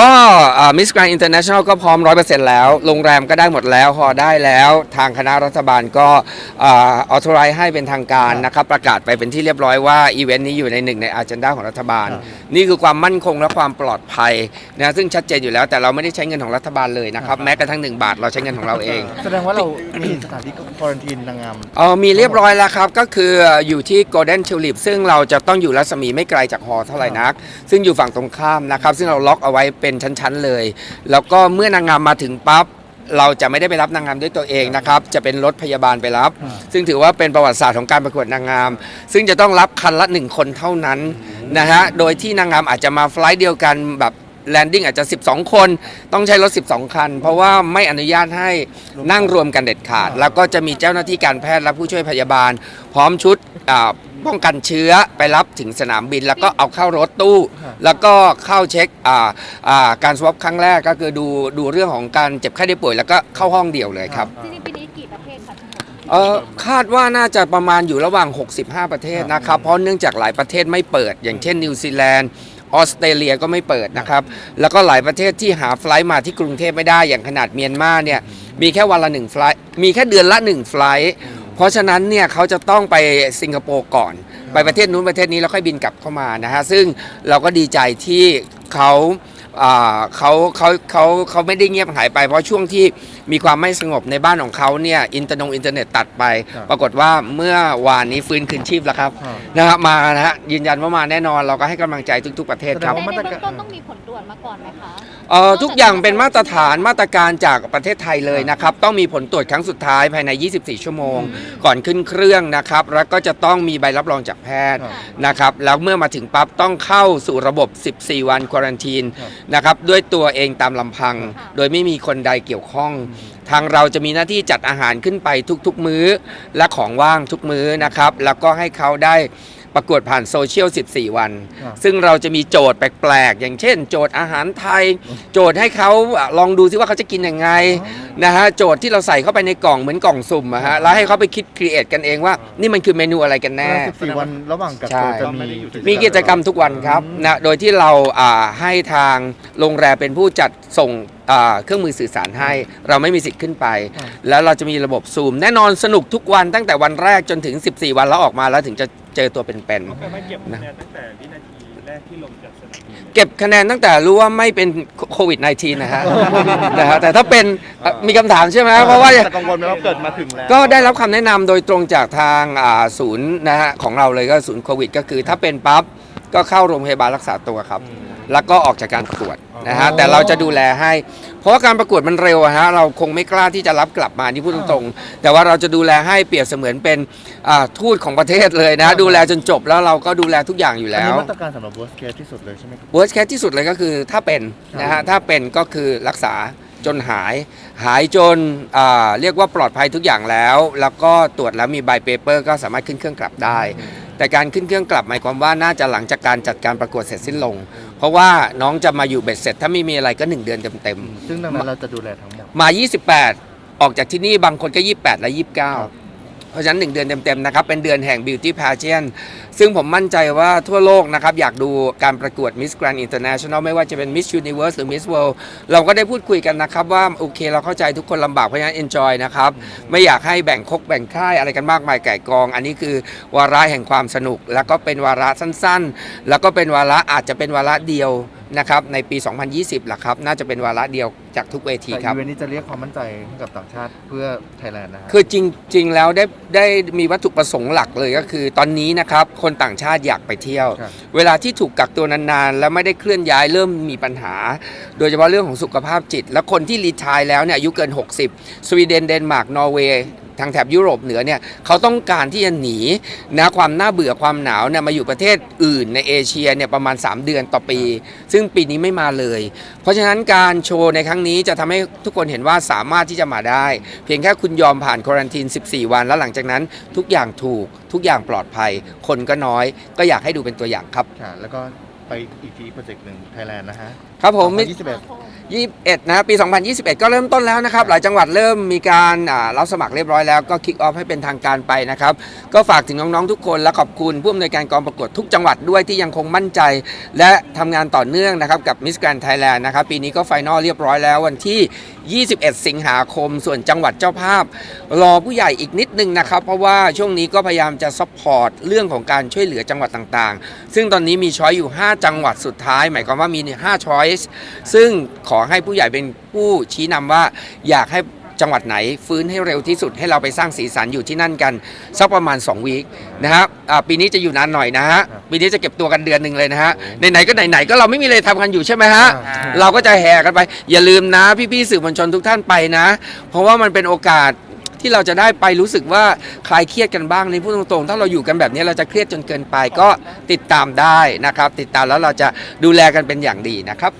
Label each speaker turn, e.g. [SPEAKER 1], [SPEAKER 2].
[SPEAKER 1] ก็มิสแกรนอินเตอร์เนชั่นแนลก็พร้อม 100%แล้ว โรงแรมก็ได้หมดแล้วฮอได้แล้ว ทางคณะรัฐบาลก็ออท o ไรให้เป็นทางการนะครับ ประกาศไปเป็นที่เรียบร้อยว่า อีเวนต์นี้อยู่ในหนึ่งในอาจ e n d a ของรัฐบาล
[SPEAKER 2] ครับ
[SPEAKER 1] นี่คือความมั่นคงและความปลอดภัยนะซึ่งชัดเจนอยู่แล้วแต่เราไม่ได้ใช้เงินของรัฐบาลเลยนะครับ แม้กระทั่ง 1 บาทเราใช้เงินของเราเอง
[SPEAKER 2] แสดงว่าเรา มีสถานที่ควอรันทีนนางงาม
[SPEAKER 1] เออมีเรียบร้อยแล้วครับ ก็คืออยู่ที่ Golden Tulip ซึ่งเราจะต้องอยู่รัศมีไม่ไกลจากหอเท่าไหร่นัก ซึ่งอยู่ฝั่งตรงข้ามนะครับซึ่งเราล็อกเอาไว้เป็นชั้นๆเลย แล้วก็เมื่อนางงามมาถึงปั๊บเราจะไม่ได้ไปรับนางงามด้วยตัวเองนะครับ จะเป็นรถพยาบาลไปรับ
[SPEAKER 2] อ่า
[SPEAKER 1] ซึ่งถือว่าเป็นประวัติศาสตร์ของการประกวดนางงาม ซึ่งจะต้องรับคันละหนึ่งคนเท่านั้นนะฮะ โดยที่นางงามอาจจะมาไฟลท์เดียวกันแบบ แลนดิ้งอาจจะ 12 คน ต้องใช้รถ 12 คัน เพราะว่าไม่อนุญาตให้นั่งรวมกันเด็ดขาด แล้วก็จะมีเจ้าหน้าที่การแพทย์และผู้ช่วยพยาบาล พร้อมชุดอ่าป้องกันเชื้อไปรับถึงสนามบิน แล้วก็เอาเข้ารถตู้ แล้วก็เข้าเช็คอ่าอ่าการสวอปครั้งแรกก็คือดูดูเรื่องของการเจ็บไข้ได้ป่วย แล้วก็เข้าห้องเดียวเลยครับ
[SPEAKER 3] จริงๆปีนี้กี่ประเทศคะทั้งหมด
[SPEAKER 1] เออคาดว่าน่าจะประมาณอยู่ระหว่าง 65 ประเทศนะครับ เพราะเนื่องจากหลายประเทศไม่เปิด อย่างเช่นนิวซีแลนด์ ออสเตรเลียก็ไม่เปิดนะครับ แล้วก็หลายประเทศที่หาไฟล์มาที่กรุงเทพไม่ได้อย่างขนาดเมียนมาเนี่ยมีแค่วันละหนึ่งไฟล์มีแค่เดือนละหนึ่งไฟล์เพราะฉะนั้นเนี่ยเขาจะต้องไปสิงคโปร์ก่อน ไปประเทศนู้นประเทศนี้แล้วค่อยบินกลับเข้ามานะฮะซึ่งเราก็ดีใจที่เขา เขาเขาเขาเขาไม่ได้เงียบหายไป เพราะช่วงที่มีความไม่สงบในบ้านของเขาเนี่ยอินเตอร์นงอินเทอร์เน็ตตัดไป
[SPEAKER 2] ครับ
[SPEAKER 1] ปรากฏว่าเมื่อวานนี้ฟื้นคืนชีพแล้วครับ
[SPEAKER 2] ครับ
[SPEAKER 1] นะครับมานะฮะยืนยันว่ามาแน่นอนเราก็ให้กำลังใจทุก ๆประเทศครับ
[SPEAKER 2] แสดง
[SPEAKER 3] ใน
[SPEAKER 2] ว่า
[SPEAKER 3] ในเบื้องต้นต้องมีผลตรวจมาก่อนไหมคะ
[SPEAKER 1] เอ่อทุกอย่างเป็นมาตรฐานมาตรการจากประเทศไทยเลยนะครับ ต้องมีผลตรวจครั้งสุดท้ายภายใน 24 ชั่วโมง ก่อนขึ้นเครื่องนะครับ แล้วก็จะต้องมีใบรับรองจากแพทย์
[SPEAKER 2] ครับ
[SPEAKER 1] นะครับแล้วเมื่อมาถึงปั๊บต้องเข้าสู่ระบบ 14 วันควอรันทีน
[SPEAKER 2] ครับ
[SPEAKER 1] นะครับด้วยตัวเองตามลำพัง
[SPEAKER 3] ค่ะ
[SPEAKER 1] โดยไม่มีคนใดเกี่ยวข้อง ทางเราจะมีหน้าที่จัดอาหารขึ้นไปทุกๆมื้อ และของว่างทุกมื้อนะครับ แล้วก็ให้เขาได้ ประกวดผ่านโซเชียล 14 วัน
[SPEAKER 2] ครับ
[SPEAKER 1] ซึ่งเราจะมีโจทย์แปลกๆ อย่างเช่น โจทย์อาหารไทย โจทย์ให้เขาอะลองดูซิว่าเขาจะกินยังไงนะฮะโจทย์ที่เราใส่เข้าไปในกล่องเหมือนกล่องสุ่มอะฮะแล้วให้เขาไปคิดครีเอทกันเองว่า นี่มันคือเมนูอะไรกันแน่
[SPEAKER 2] สิบสี่วันระหว่างกัก
[SPEAKER 1] ใช่
[SPEAKER 2] ตัวจะมี
[SPEAKER 1] มีกิจกรรมทุกวันครับนะโดยที่เราอ่าให้ทางโรงแรมเป็นผู้จัดส่งอ่าเครื่องมือสื่อสารให้ เราไม่มีสิทธิ์ขึ้นไป
[SPEAKER 2] ครับ
[SPEAKER 1] แล้วเราจะมีระบบซูม แน่นอนสนุกทุกวันตั้งแต่วันแรกจนถึง 14 วันแล้วออกมาแล้วถึงจะ เจอตัวเป็น
[SPEAKER 4] เขาจะไม่เก็บคะแนนตั้งแต่วินาทีแรกที่ลงจากสนามบินเลย
[SPEAKER 1] ๆเก็บคะแนนตั้งแต่รู้ว่าไม่เป็นโควิด -19 นะฮะ นะฮะแต่ถ้าเป็นอะมีคำถามใช่ไหมเพราะว่า
[SPEAKER 2] แต่กังวลไหมว่าเกิดมาถึงแล้ว
[SPEAKER 1] ก็ได้รับคำแนะนำโดยตรงจากทางอ่าศูนย์นะฮะของเราเลยก็ศูนย์โควิด ก็คือถ้าเป็นปั๊บก็เข้าโรงพยาบาลรักษาตัวครับ แล้วก็ออกจากการประกวดนะฮะ
[SPEAKER 2] อ๋อ
[SPEAKER 1] แต่เราจะดูแลให้ เพราะว่าการประกวดมันเร็วอะฮะเราคงไม่กล้าที่จะรับกลับมานี่พูดตรงๆ แต่ว่าเราจะดูแลให้เปรียบเสมือนเป็นอ่าทูตของประเทศเลยนะดูแลจนจบแล้วเราก็ดูแลทุกอย่างอยู่
[SPEAKER 2] อัน
[SPEAKER 1] แล้
[SPEAKER 2] นี้
[SPEAKER 1] ว
[SPEAKER 2] มาตรการสำหรับ worst case ที่สุดเลยใช่ไหมครับ
[SPEAKER 1] worst case ที่สุดเลยก็คือถ้าเป็นนะฮะถ้าเป็นก็คือรักษาจนหาย หายจนอ่าเรียกว่าปลอดภัยทุกอย่างแล้ว แล้วก็ตรวจแล้วมีใบเปเปอร์ก็สามารถขึ้นเครื่องกลับได้ แต่การขึ้นเครื่องกลับหมายความว่าน่าจะหลังจากการจัดการประกวดเสร็จสิ้นลงเพ ราะว่าน้องจะมาอยู่เบ็ดเสร็จ ถ้าไม่มีอะไรก็ 1 เดือนเต็ม
[SPEAKER 2] ซึ่งดังนั้นเราจะดูแลทั้งหมด
[SPEAKER 1] ๆมา 28 ออกจากที่นี่บางคนก็ 28 และ 29 เพราะฉะนั้น 1 เดือนเต็มๆนะครับเป็นเดือนแห่ง Beauty Pageant ซึ่งผมมั่นใจว่าทั่วโลกนะครับอยากดูการประกวด Miss Grand International ไม่ว่าจะเป็น Miss Universe หรือ Miss World เราก็ได้พูดคุยกันนะครับว่าโอเคเราเข้าใจทุกคนลำบากเพราะฉะนั้น enjoy นะครับไม่อยากให้แบ่งคกแบ่งค่ายอะไรกันมากมายไก่กอง อันนี้คือวาระแห่งความสนุก แล้วก็เป็นวาระสั้นๆ แล้วก็เป็นวาระอาจจะเป็นวาระเดียว นะครับในปี 2020ล่ะครับน่าจะเป็นวาระเดียวจากทุกเวที
[SPEAKER 2] แต่
[SPEAKER 1] ครับ
[SPEAKER 2] อีเวนต์นี้จะเรียกความมั่นใจให้กับต่างชาติเพื่อไทยแลนด์นะฮะ
[SPEAKER 1] คือจริง ๆ แล้วได้ได้มีวัตถุประสงค์หลักเลยก็คือ ตอนนี้นะครับคนต่างชาติอยากไปเที่ยว
[SPEAKER 2] ครับ
[SPEAKER 1] เวลาที่ถูกกักตัวนานๆ แล้วไม่ได้เคลื่อนย้ายเริ่มมีปัญหา โดยเฉพาะเรื่องของสุขภาพจิต และคนที่รีทายแล้วเนี่ยอายุเกิน 60 สวีเดนเดนมาร์กนอร์เวย์ ทางแถบยุโรปเหนือเนี่ยเขาต้องการที่จะหนีนะความน่าเบื่อความหนาวเนี่ยมาอยู่ประเทศอื่นในเอเชียเนี่ยประมาณ 3 เดือนต่อปี ซึ่งปีนี้ไม่มาเลย เพราะฉะนั้นการโชว์ในครั้งนี้จะทำให้ทุกคนเห็นว่าสามารถที่จะมาได้ เพียงแค่คุณยอมผ่านควอรันทีน 14 วัน แล้วหลังจากนั้นทุกอย่างถูก ทุกอย่างปลอดภัย คนก็น้อย ก็อยากให้ดูเป็นตัวอย่างครับ
[SPEAKER 2] ค่ะแล้วก็ไปอีกทีโปรเจกต์หนึ่งไทยแลนด์นะฮะ
[SPEAKER 1] ครับผม
[SPEAKER 2] 21
[SPEAKER 1] 21นะปี2021 ก็เริ่มต้นแล้วนะครับ หลายจังหวัดเริ่มมีการรับสมัครเรียบร้อยแล้วก็คิกออฟให้เป็นทางการไปนะครับ ก็ฝากถึงน้องๆทุกคนและขอบคุณผู้อำนวยการกองประกวดทุกจังหวัดด้วยที่ยังคงมั่นใจ และทำงานต่อเนื่องนะครับกับ Miss Grand Thailand นะครับปีนี้ก็ไฟนอลเรียบร้อยแล้ววันที่ 21 สิงหาคม ส่วนจังหวัดเจ้าภาพ รอผู้ใหญ่อีกนิดนึงนะครับ เพราะว่าช่วงนี้ก็พยายามจะซัพพอร์ตเรื่องของการช่วยเหลือจังหวัดต่างๆ ซึ่งตอนนี้มีช้อยอยู่ 5 จังหวัดสุดท้าย หมายความว่ามี 5 ช้อยส์ซึ่งขอให้ผู้ใหญ่เป็นผู้ชี้นำว่าอยากให้จังหวัดไหนฟื้นให้เร็วที่สุดให้เราไปสร้างสีสันอยู่ที่นั่นกัน สักประมาณ 2 วีคนะครับอ่าปีนี้จะอยู่นานหน่อยนะฮะปีนี้จะเก็บตัวกันเดือนหนึ่งเลยนะฮะไหนๆก็ไหนๆก็เราไม่มีอะไรทำกันอยู่ใช่ไหมฮะ
[SPEAKER 2] อ่า
[SPEAKER 1] เราก็จะแห่กันไป อย่าลืมนะพี่ๆสื่อมวลชนทุกท่านไปนะ เพราะว่ามันเป็นโอกาสที่เราจะได้ไปรู้สึกว่าคลายเครียดกันบ้างในพูดตรงๆ ถ้าเราอยู่กันแบบนี้เราจะเครียดจนเกินไปก็ติดตามได้นะครับ ติดตามแล้วเราจะดูแลกันเป็นอย่างดีนะครับ